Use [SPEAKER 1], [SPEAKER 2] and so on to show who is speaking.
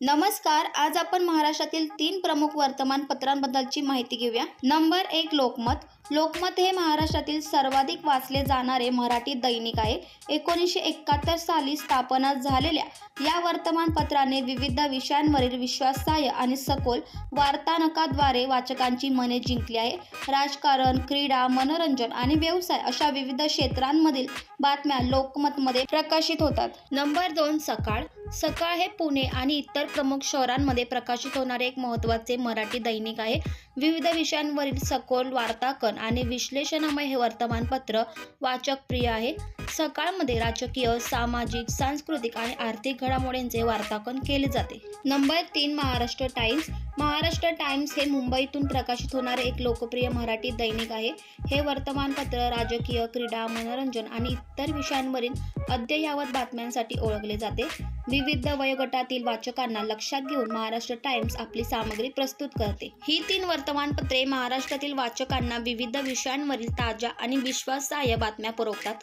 [SPEAKER 1] नमस्कार आज आपण महाराष्ट्रातील तीन प्रमुख वर्तमानपत्रांबद्दलची माहिती घेऊया. नंबर एक लोकमत. लोकमत हे महाराष्ट्रातील सर्वाधिक वाचले जाणारे मराठी दैनिक आहे. एकोणीसशे एकाहत्तर साली स्थापना झालेल्या या वर्तमानपत्राने विविध विषयांवरील विश्वासार्ह आणि सखोल वार्तानकाद्वारे वाचकांची मने जिंकली आहे. राजकारण क्रीडा मनोरंजन आणि व्यवसाय अशा विविध क्षेत्रांमधील बातम्या लोकमतमध्ये प्रकाशित होतात. नंबर दोन सकाळ. सकाळ हे पुणे आणि इतर प्रमुख शहरांमध्ये प्रकाशित होणारे एक महत्त्वाचे मराठी दैनिक आहे. विविध विषयांवरील सखोल वार्ताकन आणि विश्लेषणामय हे वर्तमानपत्र वाचक प्रिय आहे. सकाळमध्ये राजकीय सामाजिक सांस्कृतिक आणि आर्थिक घडामोडींचे वार्ताकन केले जाते. नंबर तीन महाराष्ट्र टाइम्स. महाराष्ट्र टाइम्स हे मुंबईतून प्रकाशित होणारे एक लोकप्रिय मराठी दैनिक आहे. हे वर्तमानपत्र राजकीय क्रीडा मनोरंजन आणि इतर विषयांवरील अद्ययावत बातम्यांसाठी ओळखले जाते. विविध वयोगटातील वाचकांना लक्षात घेऊन महाराष्ट्र टाइम्स आपली सामग्री प्रस्तुत करते. ही तीन वर्तमानपत्रे महाराष्ट्रातील वाचकांना विविध विषयांवरील ताज्या आणि विश्वासार्ह बातम्या पुरवतात.